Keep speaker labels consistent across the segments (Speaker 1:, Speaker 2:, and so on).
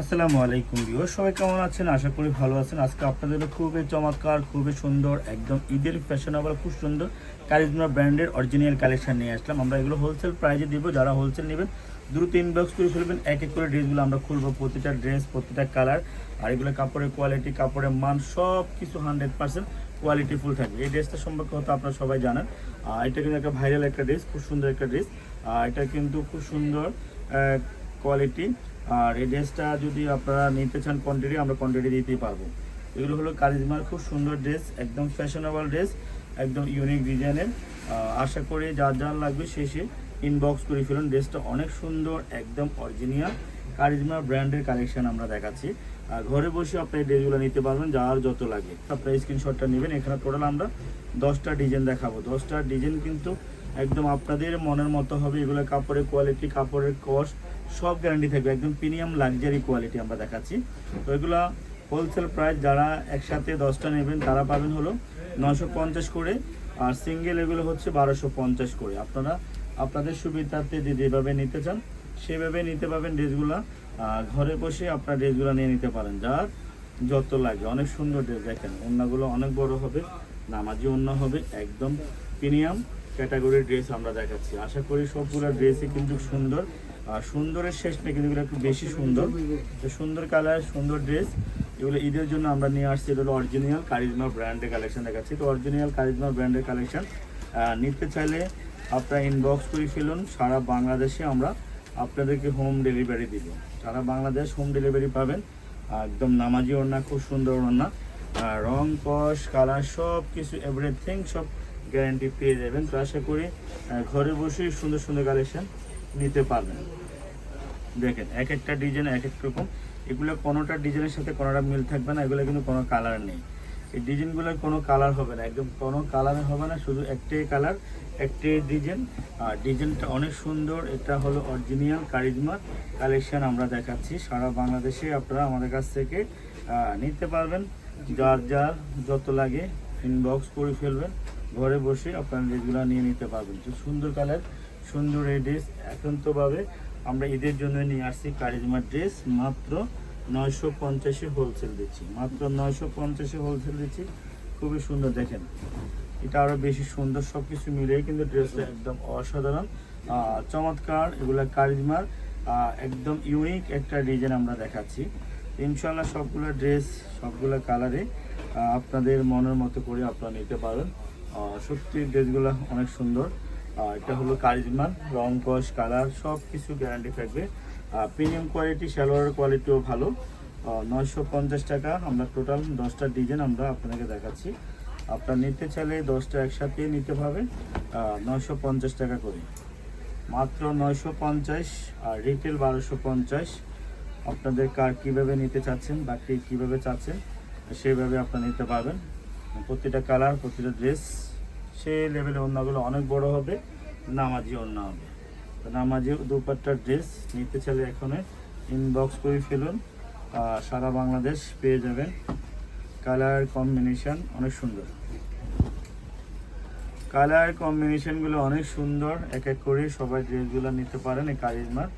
Speaker 1: আসসালামু আলাইকুম ভিউয়ার সবাই কেমন আছেন? আশা করি ভালো আছেন। আজকে আপনাদের খুবই চমৎকার, খুবই সুন্দর, একদম ঈদের ফ্যাশনেবল খুব সুন্দর কারিজমা ব্র্যান্ডের অরিজিনাল কালেকশন নিয়ে আসলাম। আমরা এগুলো হোলসেল প্রাইজে দিব, যারা হোলসেল নেবেন দ্রুত ইনবক্স করে ফেলবেন, এক এক করে ড্রেসগুলো আমরা খুলবো, প্রতিটা ড্রেস প্রতিটা কালার আর এগুলো কাপড়ের কোয়ালিটি কাপড়ের মান সব কিছু হান্ড্রেড পার্সেন্ট কোয়ালিটি ফুল থাকবে। এই ড্রেসটা সম্পর্কে হয়তো আপনারা সবাই জানেন। এটা কিন্তু একটা ভাইরাল একটা ড্রেস খুব সুন্দর একটা ড্রেস এটা কিন্তু খুব সুন্দর কোয়ালিটি আর এই ড্রেসটা যদি আপনারা নিতে চান কোয়ান্টিটি আমরা কোয়ান্টিটি দিতেই পারব। এগুলো হলো কারিজমার খুব সুন্দর ড্রেস একদম ফ্যাশনেবল ড্রেস একদম ইউনিক ডিজাইনের আশা করি যার যার লাগবে শেষে ইনবক্স করে ফেলুন। ড্রেসটা অনেক সুন্দর, একদম অরিজিনাল কারিজমা ব্র্যান্ডের কালেকশন আমরা দেখাচ্ছি। আর ঘরে বসে আপনি এই ড্রেসগুলো নিতে পারবেন, যার যত লাগে। আপনার স্ক্রিনশটটা নেবেন, এখানে টোটাল আমরা দশটা ডিজাইন দেখাবো। দশটা ডিজাইন কিন্তু একদম আপনাদের মনের মতো হবে। এগুলো কাপড়ের কোয়ালিটি কাপড়ের কস্ট সব গ্যারান্টি থাকবে। একদম প্রিমিয়াম লাক্সারি কোয়ালিটি আমরা দেখাচ্ছি। তো এগুলো হোলসেল প্রাইস যারা একসাথে দশটা নেবেন, তারা পাবেন হলো নশো পঞ্চাশ করে। আর সিঙ্গেল এগুলো হচ্ছে বারোশো পঞ্চাশ করে। আপনারা আপনাদের সুবিধার্থে যে যেভাবে নিতে চান, সেভাবে নিতে পারবেন ড্রেসগুলো। ঘরে বসে আপনার ড্রেসগুলো নিয়ে নিতে পারেন। যার যত লাগে। অনেক সুন্দর ড্রেস দেখেন। অন্যগুলো অনেক বড় হবে, নামাজি অন্য হবে, একদম প্রিমিয়াম ক্যাটাগরির ড্রেস আমরা দেখাচ্ছি। আশা করি সবগুলো ড্রেসই কিন্তু সুন্দর। আর সুন্দরের শেষ নেই কিন্তু একটু বেশি সুন্দর। তো সুন্দর কালার সুন্দর ড্রেস এগুলো ঈদের জন্য আমরা নিয়ে আসছি। এটা হলো অরিজিনাল কারিজমা ব্র্যান্ডের কালেকশন দেখাচ্ছি। তো অরিজিনাল কারিজমা ব্র্যান্ডের কালেকশন নিতে চাইলে আপনারা ইনবক্স করে ফেলুন। সারা বাংলাদেশে আমরা আপনাদেরকে হোম ডেলিভারি দিব। সারা বাংলাদেশ হোম ডেলিভারি পাবেন। একদম নামাজি ওড়না, খুব সুন্দর ওড়না। রং কস কালার সব কিছু এভরিথিং সব গ্যারান্টি পেয়ে যাবেন। তো আশা করি ঘরে বসেই সুন্দর সুন্দর কালেকশন নিতে পারবেন। দেখেন, এক একটা ডিজাইন এক এক রকম। এগুলো কোনোটা ডিজাইনের সাথে কোনোটা মিল থাকবে না, এগুলো কিন্তু কোনো কালার নেই। এই ডিজাইনগুলোর কোনো কালার হবে না, একদম কোনো কালার হবে না, শুধু একটাই কালার একটাই ডিজাইন আর ডিজাইনটা অনেক সুন্দর, এটা হলো অরিজিনাল কারিজমার কালেকশন আমরা দেখাচ্ছি। সারা বাংলাদেশে আপনারা আমাদের কাছ থেকে নিতে পারবেন। যার যার যত লাগে ইনবক্স করে ফেলবেন। ঘরে বসে আপনারা ড্রেসগুলো নিয়ে নিতে পারবেন। তো সুন্দর কালার, সুন্দর এই ড্রেস একান্তভাবে আমরা ঈদের জন্য নিয়ে আসছি কারিজমার ড্রেস মাত্র নয়শো পঞ্চাশে হোলসেল দিচ্ছি। মাত্র নয়শো পঞ্চাশে হোলসেল দিচ্ছি। খুবই সুন্দর, দেখেন। এটা আরও বেশি সুন্দর সব কিছু মিলিয়ে কিন্তু ড্রেসটা একদম অসাধারণ। চমৎকার এগুলো কারিজমার একদম ইউনিক একটা ডিজাইন আমরা দেখাচ্ছি। ইনশাল্লাহ সবগুলো ড্রেস সবগুলো কালারে আপনাদের মনের মতো করে আপনারা নিতে পারেন সত্যি ড্রেসগুলো অনেক সুন্দর। এটা হলো কারিজমার রং, কস, কালার সব কিছু গ্যারান্টি থাকবে প্রিমিয়াম কোয়ালিটি সালোয়ারের কোয়ালিটিও ভালো। নয়শো পঞ্চাশ টাকা, আমরা টোটাল দশটা ডিজাইন আমরা আপনাকে দেখাচ্ছি। আপনার নিতে চাইলে দশটা একসাথে নিতে পারবে। নয়শো পঞ্চাশ টাকা করে। মাত্র নয়শো পঞ্চাশ, আর রিটেল বারোশো পঞ্চাশ। আপনাদের কার কীভাবে নিতে চাচ্ছেন বা কীভাবে চাচ্ছেন, সেভাবে আপনারা নিতে পারবেন। প্রতিটা কালার প্রতিটা ড্রেস সেই লেভেলে অন্যগুলো অনেক বড় হবে নামাজি অন্য হবে। নামাজি দুপাট্টার ড্রেস নিতে চাইলে এখনই ইনবক্স করে ফেলুন আহ, সারা বাংলাদেশ পেয়ে যাবেন। কালার কম্বিনেশন অনেক সুন্দর। কালার কম্বিনেশনগুলো অনেক সুন্দর এক এক করে সবাই ড্রেসগুলো নিতে পারেন এই কারিজমার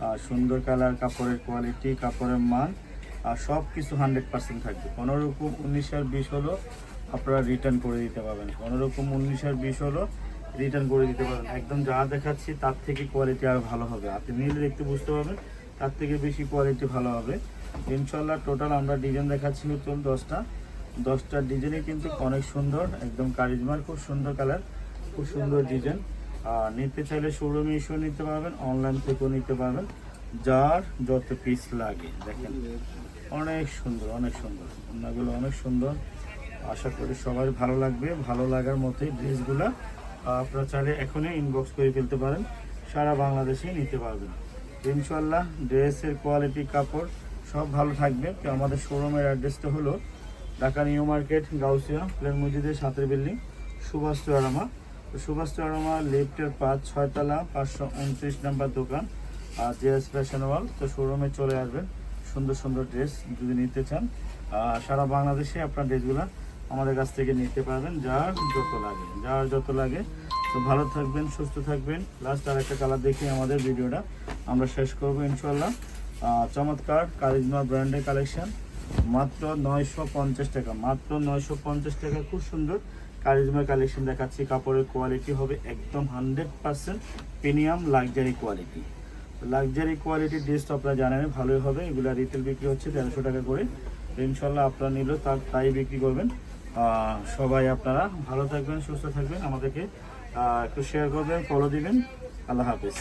Speaker 1: আর সুন্দর কালার কাপড়ের কোয়ালিটি কাপড়ের মান আর সব কিছু হান্ড্রেড পার্সেন্ট থাকবে। রকম উনিশ আর বিশ হলো আপনারা রিটার্ন করে দিতে পারবেন। কোনো রকম উনিশ আর বিশ হলো রিটার্ন করে দিতে পারবেন। একদম যা দেখাচ্ছি তার থেকে কোয়ালিটি আর ভালো হবে। আপনি নিলে দেখতে বুঝতে পারবেন, তার থেকে বেশি কোয়ালিটি ভালো হবে। ইনশাল্লাহ টোটাল আমরা ডিজাইন দেখাচ্ছি নতুন দশটা। দশটা ডিজাইনই কিন্তু অনেক সুন্দর, একদম কারিজমার খুব সুন্দর কালার খুব সুন্দর ডিজাইন আর নিতে চাইলে শোরুমে এসেও নিতে পারবেন অনলাইন থেকেও নিতে পারবেন। যার যত পিস লাগে, দেখেন। অনেক সুন্দর অনেক সুন্দর। ওনাগুলো অনেক সুন্দর। আশা করি সবাই ভালো লাগবে, ভালো লাগার মতোই ড্রেসগুলো আপনারা চাইলে এখনই ইনবক্স করে ফেলতে পারেন, সারা বাংলাদেশেই নিতে পারবেন। ইনশাল্লাহ ড্রেসের কোয়ালিটি কাপড়, সব ভালো থাকবে। তো আমাদের শোরুমের অ্যাড্রেসটা হলো Dhaka new market, Gausia, plane মসজিদের সাতের বিল্ডিং, সুভাষ চুয়ারামা তো সুভাষ চুয়ারামা লিফটের পাঁচ, ছয়তলা, পাঁচশো উনত্রিশ নাম্বার দোকান, আর জেএস ফ্যাশন ওয়াল। তো শোরুমে চলে আসবেন, সুন্দর সুন্দর ড্রেস যদি নিতে চান। সারা বাংলাদেশে আপনার ড্রেসগুলো আমাদের কাছ থেকে নিতে পারবেন যার যত লাগে, যার যত লাগে। তো ভালো থাকবেন, সুস্থ থাকবেন। লাস্ট আর একটা কালার দেখে আমাদের ভিডিওটা। আমরা শেষ করব ইনশাল্লাহ চমৎকার কারিজমা ব্র্যান্ডের কালেকশান মাত্র নয়শো পঞ্চাশ টাকা, মাত্র নয়শো পঞ্চাশ টাকা। খুব সুন্দর কারিজমার কালেকশন দেখাচ্ছি। কাপড়ের কোয়ালিটি হবে একদম hundred percent premium luxury quality luxury কোয়ালিটির ড্রেস তো আপনারা জানেন, ভালোই হবে। এগুলো রিটেল বিক্রি হচ্ছে তেরোশো টাকা করে। ইনশাল্লাহ আপনারা নিলেও তার তাই বিক্রি করবেন। সবাই আপনারা ভালো থাকবেন সুস্থ থাকবেন। আমাদেরকে একটু শেয়ার করবেন ফলো দিবেন। আল্লাহ হাফিজ।